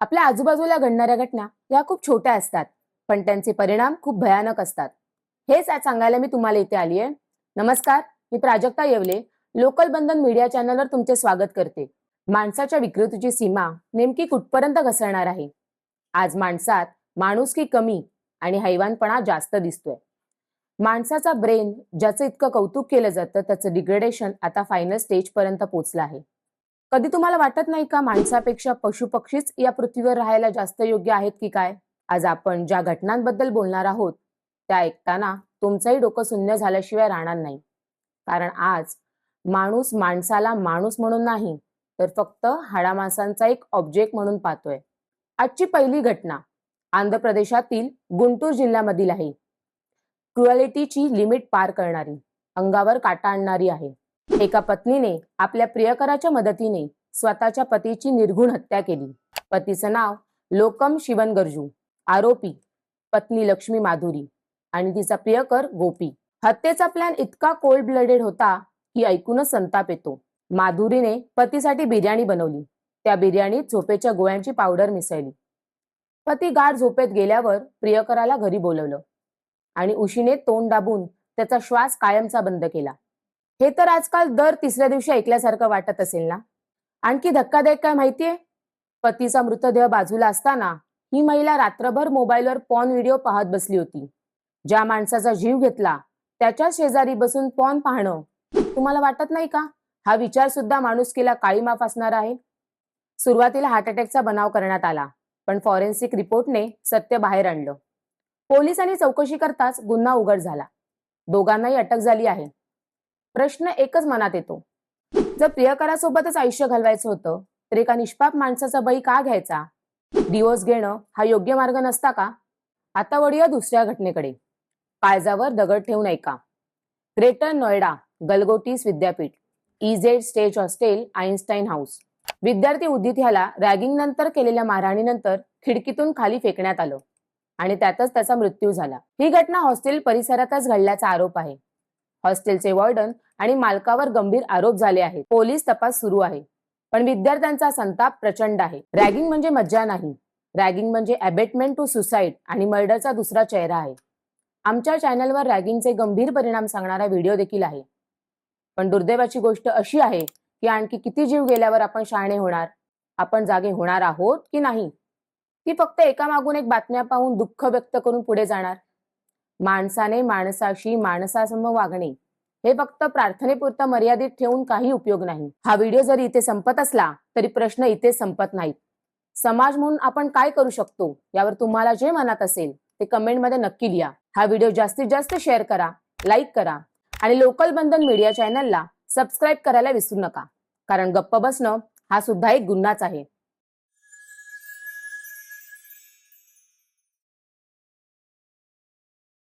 आपल्या आजूबाजूला घडणाऱ्या घटना या खूप छोट्या असतात पण त्यांचे परिणाम खूप भयानक असतात. हेच आज सांगायला मी तुम्हाला इथे आली आहे. नमस्कार मी प्राजक्ता येवले लोकल बंधन मीडिया चॅनलवर तुमचे स्वागत करते. माणसाच्या विकृतीची सीमा नेमकी कुठपर्यंत घसरणार आहे? आज माणसात माणूस की कमी आणि हैवानपणा जास्त दिसतोय. माणसाचा ब्रेन ज्याचं इतकं कौतुक केलं जातं त्याचं डिग्रेडेशन आता फायनल स्टेज पर्यंत पोहोचलं आहे. कधी तुम्हाला वाटत नाही का माणसापेक्षा पशु पक्षीच या पृथ्वीवर राहायला जास्त योग्य आहेत की काय? आज आपण ज्या घटनांबद्दल बोलणार आहोत त्या ऐकताना तुमचंही डोकं शून्य झाल्याशिवाय राहणार नाही. कारण आज माणूस माणसाला माणूस म्हणून नाही तर फक्त हाडामासांचा एक ऑब्जेक्ट म्हणून पाहतोय. आजची पहिली घटना आंध्र प्रदेशातील गुंटूर जिल्ह्यामधील आहे. क्रुअलिटीची लिमिट पार करणारी अंगावर काटा आणणारी आहे. एका पत्नीने आपल्या प्रियकराच्या मदतीने स्वतःच्या पतीची निर्घुण हत्या केली. पतीचं नाव लोकम शिवन गरजू आरोपी पत्नी लक्ष्मी माधुरी आणि तिचा प्रियकर गोपी. हत्येचा प्लॅन इतका कोल्ड ब्लडेड होता की ऐकूनच संताप येतो. माधुरीने पतीसाठी बिर्याणी बनवली. त्या बिर्याणीत झोपेच्या गोळ्यांची पावडर मिसळली. पती गाढ झोपेत गेल्यावर प्रियकराला घरी बोलवलं आणि उशीने तोंड दाबून त्याचा श्वास कायमचा बंद केला. हे तर आजकाल दर तिसऱ्या दिवशी ऐकल्यासारखं वाटत असेल ना? आणखी धक्कादायक काय माहितीये? पतीचा मृतदेह बाजूला असताना ही महिला रात्रभर मोबाईलवर पॉन व्हिडिओ पाहत बसली होती. ज्या माणसाचा जीव घेतला त्याच्या शेजारी बसून पॉन पाहणं तुम्हाला वाटत नाही का? हा विचार सुद्धा माणुसकीला काळी माफ असणार आहे. सुरुवातीला हार्ट अटॅकचा बनाव करण्यात आला पण फॉरेन्सिक रिपोर्टने सत्य बाहेर आणलं. पोलिसांनी चौकशी करताच गुन्हा उघड झाला. दोघांनाही अटक झाली आहे. प्रश्न एकच मनात येतो. जर प्रियकरासोबतच आयुष्य घालवायचं होतं तर एका निष्पाप माणसाचा बळी का घ्यायचा? डिवोर्स घेणं हा योग्य मार्ग नसता का? आता वळूया दुसऱ्या घटनेकडे. काळजावर दगड ठेवून ऐका. ग्रेटर नोएडा गलगोटीस विद्यापीठ EZ stage hostel Einstein house. विद्यार्थी उदित ह्याला रॅगिंग नंतर केलेल्या मारहाणीनंतर खिडकीतून खाली फेकण्यात आलं आणि त्यातच त्याचा मृत्यू झाला. ही घटना हॉस्टेल परिसरातच घडल्याचा आरोप आहे. हॉस्टेलचे वॉर्डन आणि मालकावर गंभीर आरोप झाले आहेत. पोलीस तपास सुरू आहे. पण विद्यार्थ्यांचा संताप प्रचंड आहे. रॅगिंग म्हणजे मज्जा नाही. रॅगिंग म्हणजे अबेटमेंट टू सुसाईड आणि मर्डरचा दुसरा चेहरा आहे. आमच्या चॅनलवर रॅगिंगचे गंभीर परिणाम सांगणारा व्हिडिओ देखील आहे. पण दुर्दैवाची गोष्ट अशी आहे की आणखी किती जीव गेल्यावर आपण शहाणे होणार? आपण जागे होणार आहोत की नाही? ती फक्त एकामागून एक बातम्या पाहून दुःख व्यक्त करून पुढे जाणार. माणसाने माणसाशी माणसासम वागणे हे फक्त प्रार्थनेपुरतं मर्यादित ठेवून काही उपयोग नाही. हा व्हिडिओ जरी इथे संपत असला तरी प्रश्न इथे संपत नाहीत. समाज म्हणून आपण काय करू शकतो यावर तुम्हाला जे मनात असेल ते कमेंटमध्ये नक्की लिहा. हा व्हिडिओ जास्तीत जास्त शेअर करा लाईक करा आणि लोकल बंधन मीडिया चॅनलला सबस्क्राईब करायला विसरू नका. कारण गप्प बसणं हा सुद्धा एक गुन्हाच आहे.